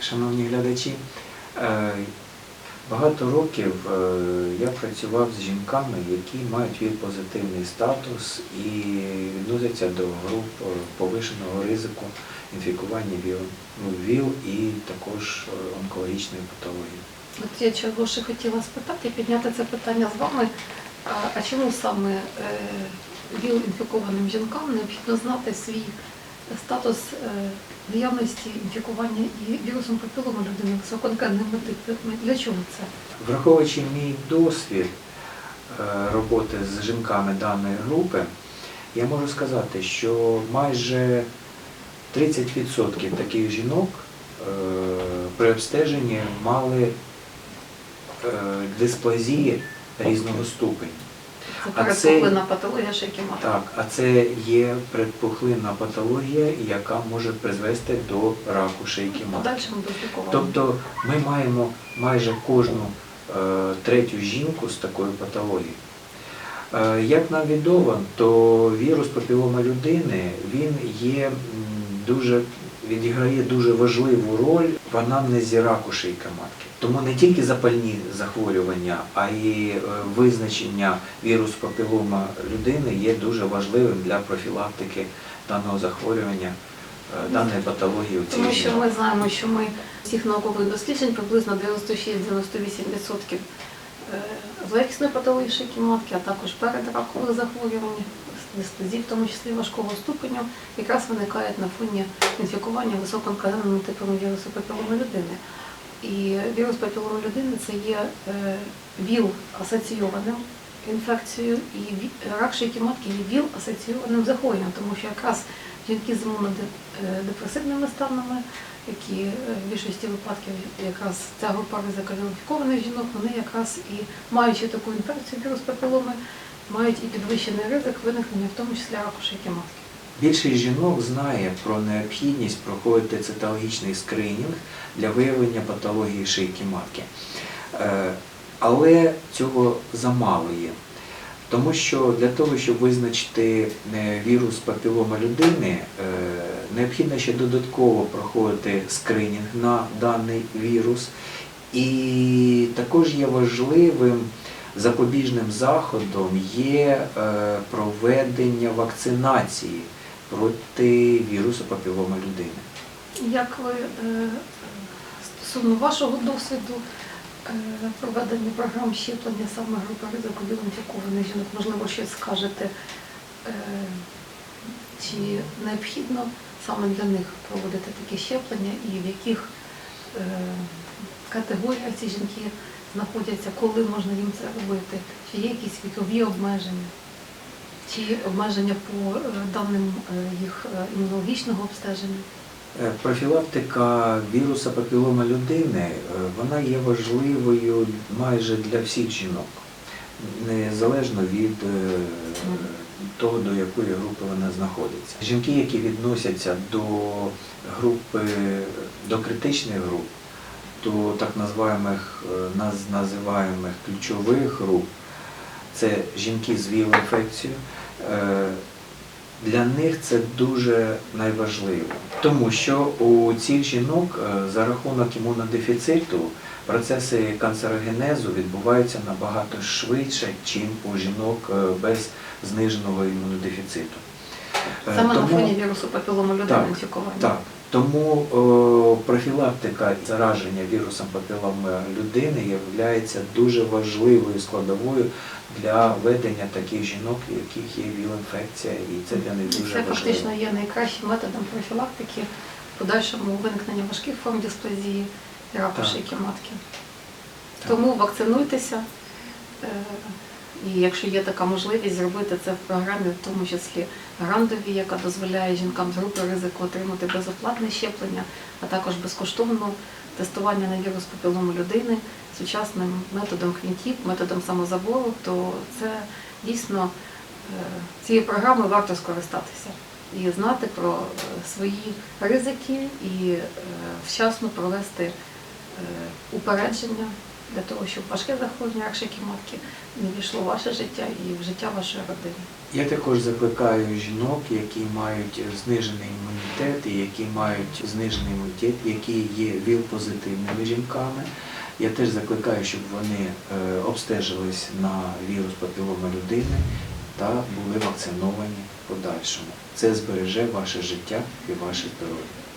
шановні глядачі. Е, Багато років е, я працював з жінками, які мають ВІЛ-позитивний статус і відносяться до груп е, повишеного ризику інфікування ВІЛ, ну, і також онкологічної патології. От я чого ще хотіла спитати, підняти це питання з вами. А, чому саме ВІЛ-інфікованим жінкам необхідно знати свій статус е, наявності інфікування і вірусом папілому людини типами? Для чого це? Враховуючи мій досвід е, роботи з жінками даної групи, я можу сказати, що майже 30% таких жінок е, при обстеженні мали дисплазії різного ступеня. Це А це- передпухлина патологія шийки матки. Так, а це є предпухлинна патологія, яка може призвести до раку шийки матки. Подальшому до. Тобто ми маємо майже кожну е, третю жінку з такою патологією. Е, як нам відомо, то вірус папілома людини він є дуже відіграє дуже важливу роль в анамнезі раку шийки матки. Тому не тільки запальні захворювання, а й е, визначення вірусу папілома людини є дуже важливим для профілактики даного захворювання, е, даної патології у цій Тому що ми знаємо, що ми з всіх наукових досліджень приблизно 96-98% е, злоякісної патології шийки матки, а також передракових захворювань, дисплазії, в тому числі важкого ступеню, якраз виникають на фоні інфікування високоонкогенними типами вірусу папіломи людини. І вірус папіломи людини це є е, ВІЛ-асоційованим інфекцією, і рак шийки матки є ВІЛ-асоційованим захворюванням, тому що якраз жінки з імунодепресивними станами, які е, в більшості випадків якраз ця група ризика жінок, вони якраз і маючи таку інфекцію вірус папіломи, мають і підвищений ризик виникнення, в тому числі раку шийки матки. Більшість жінок знає про необхідність проходити цитологічний скринінг для виявлення патології шийки матки. Е, Але цього замало є. Тому що для того, щоб визначити е, вірус папілома людини, е, необхідно ще додатково проходити скринінг на даний вірус. І також є важливим запобіжним заходом є проведення вакцинації проти вірусу папілома людини. Як ви е, стосовно вашого досвіду е, проведення програм щеплення саме групи ризику вілінфікованих жінок, можливо, щось скажете, е, чи необхідно саме для них проводити такі щеплення і в яких категоріях ці жінки знаходяться, коли можна їм це робити, чи є якісь вікові обмеження? Чи обмеження по е, даним е, їх е, імунологічного обстеження? Профілактика віруса папілома людини вона є важливою майже для всіх жінок, незалежно від того, до якої групи вона знаходиться. Жінки, які відносяться до групи, до критичних груп, до так називаємих, наз, називаємих ключових груп, це жінки з ВІЛ-інфекцією. Е, для них це дуже найважливо, тому що у цих жінок е, за рахунок імунодефіциту процеси канцерогенезу відбуваються набагато швидше, ніж у жінок е, без зниженого імунодефіциту. Саме Саме на фоні вірусу папілому людини інфікування. так. Тому о, профілактика зараження вірусом папіломи людини є дуже важливою складовою для ведення таких жінок, у яких є ВІЛ-інфекція, і це для них дуже Це фактично є найкращим методом профілактики в подальшому виникнення важких форм дисплазії і раку шийки матки. Тому вакцинуйтеся. І якщо є така можливість зробити це в програмі, в тому числі грантові, яка дозволяє жінкам з групи ризику отримати безоплатне щеплення, а також безкоштовне тестування на вірус папілому людини сучасним методом квінтів, методом самозабору, то це дійсно е, цією програмою варто скористатися і знати про е, свої ризики і е, вчасно провести упередження для того, щоб важке захворювання ракшики матки не війшло в ваше життя і в життя вашої родини. Я також закликаю жінок, які мають знижений імунітет і які мають знижений імунітет, які є ВІЛ-позитивними жінками. Я теж закликаю, щоб вони е, обстежились на вірус папілома людини та були вакциновані подальшому. Це збереже ваше життя і ваше здоров'я.